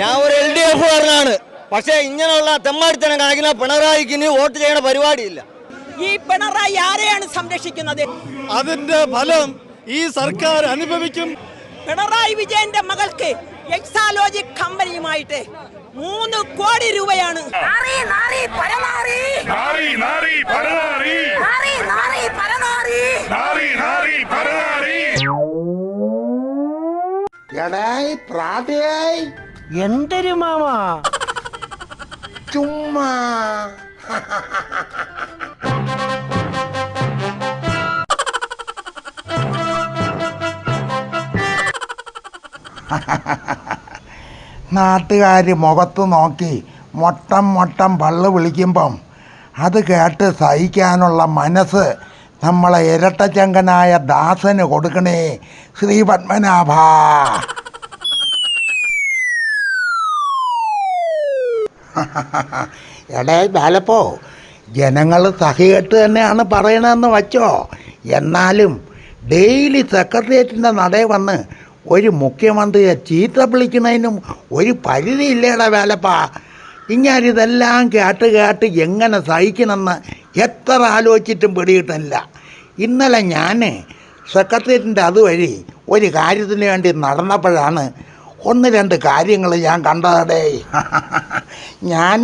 ഞാൻ ഒരു L D എഫുകാരനാണ് പക്ഷേ ഇങ്ങനെയുള്ള തെമ്മാടിത്തനം കാണിക്കുന്ന പിണറായിക്ക് ഇനി വോട്ട് ചെയ്യണ പരിപാടിയില്ല. ഈ പിണറായി ആരെയാണ് സംരക്ഷിക്കുന്നത്? അതിന്റെ ഫലം ഈ സർക്കാർ അനുഭവിക്കും. പിണറായി വിജയന്റെ മകൾക്ക് എക്സാലോജി കമ്പനിയുമായിട്ട് മൂന്ന് കോടി രൂപയാണ്. എടായി പ്രാതയായി. എന്തൊരു മാമ? ചുമ്മാ. നാട്ടുകാർ മുഖത്ത് നോക്കി മൊട്ടം മൊട്ടം പള്ളു വിളിക്കുമ്പം അത് കേട്ട് സഹിക്കാനുള്ള മനസ്സ് നമ്മളെ ഇരട്ടച്ചങ്കനായ ദാസന് കൊടുക്കണേ ശ്രീ പത്മനാഭ. എടേ ബാലപ്പോ ജനങ്ങൾ സഹികെട്ട് തന്നെയാണ് പറയണതെന്ന് വച്ചോ? എന്നാലും ഡെയിലി സെക്രട്ടേറിയറ്റിന്റെ നടയിൽ വന്ന് ഒരു മുഖ്യമന്ത്രിയെ ചീത്ത വിളിക്കുന്നതിനും ഒരു പരിധിയില്ലേടാ വേലപ്പ ഇങ്ങാരിതെല്ലാം കേട്ട് കേട്ട് എങ്ങനെ സഹിക്കണമെന്ന് എത്ര ആലോചിച്ചിട്ടും പിടികിട്ടില്ല ഇന്നലെ ഞാൻ സെക്രട്ടേറിയറ്റിന്റെ അതുവഴി ഒരു കാര്യത്തിന് വേണ്ടി നടന്നപ്പോഴാണ് ഒന്ന് രണ്ട് കാര്യങ്ങൾ ഞാൻ കണ്ടതടേ. ഞാൻ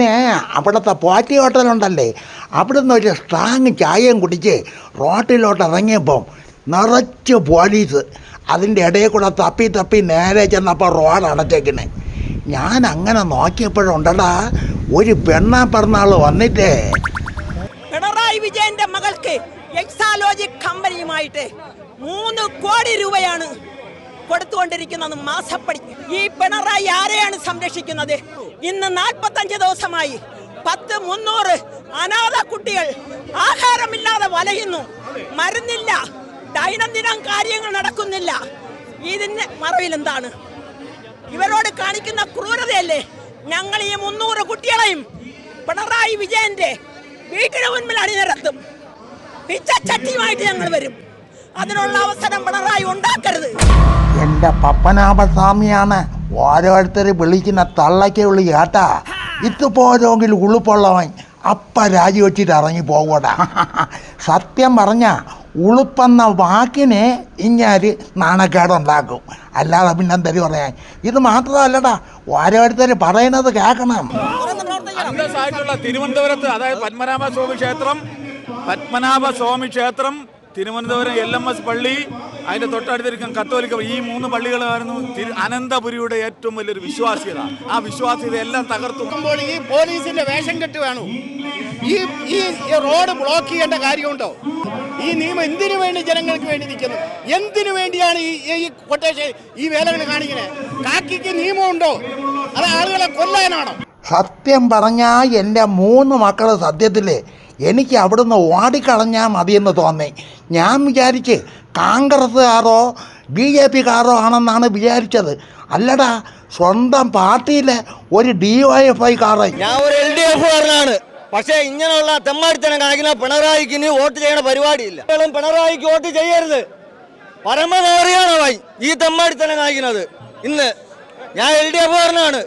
അവിടുത്തെ പോറ്റി ഹോട്ടലുണ്ടല്ലേ അവിടുന്ന് ഒരു സ്ട്രാങ് ചായയും കുടിച്ച് റോട്ടിലോട്ട് ഇറങ്ങിയപ്പം നിറച്ച് പോലീസ് അതിന്റെ ഇടയിൽ കൂടെ തപ്പി തപ്പി നേരെ ചെന്നപ്പോൾ റോഡ് അടച്ചേക്കണേ. ഞാൻ അങ്ങനെ നോക്കിയപ്പോഴുണ്ടടാ ഒരു പെണ്ണാ പിറന്നാൾ വന്നിട്ടേ. പിണറായി വിജയന്റെ മകൾക്ക് എക്സാലോജിക് കമ്പനിയുമായിട്ട് മൂന്ന് കോടി രൂപയാണ് കൊടുത്തുകൊണ്ടിരിക്കുന്നത് മാസപ്പടി. ഈ പിണറായി ആരെയാണ് സംരക്ഷിക്കുന്നത്? ഇന്ന് നാൽപ്പത്തഞ്ച് ദിവസമായി പത്ത് മുന്നൂറ് അനാഥ കുട്ടികൾ ആഹാരമില്ലാതെ വലയുന്നു. മരുന്നില്ല. ദൈനംദിനം കാര്യങ്ങൾ നടക്കുന്നില്ല. ഇതിന് മറവിൽ എന്താണ്? ഇവരോട് കാണിക്കുന്ന ക്രൂരതയല്ലേ? ഞങ്ങൾ ഈ മുന്നൂറ് കുട്ടികളെയും പിണറായി വിജയന്റെ വീട്ടിന് മുൻപിൽ അണിനിരത്തും. പിച്ചച്ചട്ടിയുമായിട്ട് ഞങ്ങൾ വരും. അതിനുള്ള അവസരം പിണറായി ഉണ്ടാക്കരുത്. എന്റെ പപ്പനാഭസ്വാമിയാണ് ഓരോരുത്തർ വിളിക്കുന്ന തള്ളയ്ക്ക് വിളി കേട്ടാ ഇതുപോലെങ്കിൽ ഉളുപ്പുള്ളവൻ അപ്പ രാജിവെച്ചിട്ട് ഇറങ്ങി പോകൂടാ. സത്യം പറഞ്ഞ ഉളുപ്പെന്ന വാക്കിനെ ഇങ്ങാര് നാണക്കേടുണ്ടാക്കും. അല്ലാതെ പിന്നെ തരി പറയാൻ? ഇത് മാത്രമല്ലടാ ഓരോരുത്തർ പറയുന്നത് കേൾക്കണം. തിരുവനന്തപുരത്ത് അതായത് പത്മനാഭ സ്വാമി ക്ഷേത്രം പത്മനാഭ സ്വാമി ക്ഷേത്രം തിരുവനന്തപുരം എൽ എം എസ് പള്ളി അതിന്റെ തൊട്ടടുത്തിരിക്കുന്ന കത്തോലിക്ക ഈ മൂന്ന് പള്ളികളായിരുന്നു അനന്തപുരിയുടെ ഏറ്റവും വലിയൊരു വിശ്വാസ്യത. ആ വിശ്വാസ്യത എല്ലാം തകർത്തു. ഈ പോലീസിന്റെ വേഷം കെട്ട് വേണു? ഈ ഈ റോഡ് ബ്ലോക്ക് ചെയ്യേണ്ട കാര്യമുണ്ടോ? ഈ നിയമം എന്തിനു വേണ്ടി ജനങ്ങൾക്ക് വേണ്ടി നിൽക്കുന്നു? എന്തിനു വേണ്ടിയാണ് ഈ ഈ കൊട്ടേഷൻ ഈ വേലകൾ കാണിക്കുന്നത് കാക്കിക്ക് നിയമമുണ്ടോ? അത് ആളുകളെ കൊല്ലാനാണോ? സത്യം പറഞ്ഞാൽ എന്റെ മൂന്ന് മക്കൾ സത്യത്തിൽ എനിക്ക് അവിടുന്ന് ഓടിക്കളഞ്ഞാൽ മതിയെന്ന് തോന്നി. ഞാൻ വിചാരിച്ച് കോൺഗ്രസ്സുകാരോ ബി ജെ പിക്കാരോ ആണെന്നാണ് വിചാരിച്ചത്. അല്ലടാ സ്വന്തം പാർട്ടിയിലെ ഒരു ഡി വൈ എഫ് ഐക്കാരൻ ഞാൻ ഒരു എൽ ഡി എഫ് കാരനാണ് പക്ഷേ ഇങ്ങനെയുള്ള തെമ്മാടിത്തനം കാണിക്കുന്ന പിണറായിക്ക് ഇനി വോട്ട് ചെയ്യണ പരിപാടിയില്ല. പിണറായിക്ക് വോട്ട് ചെയ്യരുത്. പരമനേറിയാണ് ഈ തെമ്മാടിത്തനം കാണിക്കുന്നത്. ഇന്ന് ഞാൻ എൽ ഡി എഫുകാരനാണ്.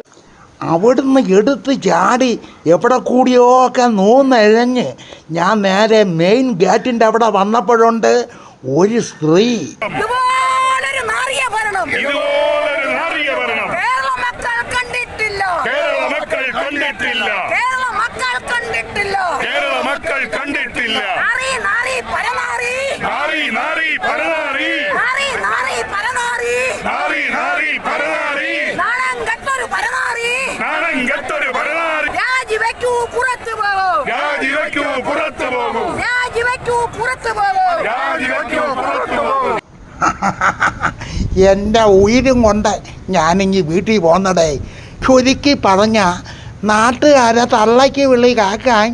അവിടുന്ന് എടുത്ത് ചാടി എവിടെ കൂടിയോ ഒക്കെ നൂന്നെഴഞ്ഞ് ഞാൻ നേരെ മെയിൻ ഗേറ്റിന്റെ അവിടെ വന്നപ്പോഴുണ്ട് ഒരു സ്ത്രീ. പുറത്തു പോകൂ എന്റെ ഉയിരും കൊണ്ട് ഞാനിങ്ങി വീട്ടിൽ പോന്നടേ. ചുരുക്കി പറഞ്ഞ നാട്ടുകാരെ തള്ളയ്ക്ക് വിളി കാക്കാൻ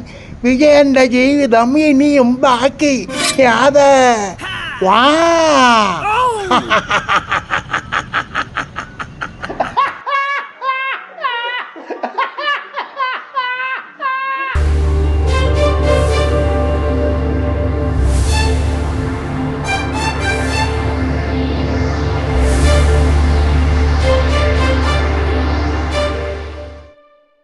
വിജയന്റെ ജീവിതം ഇനിയും ബാക്കി. അതെ വാ.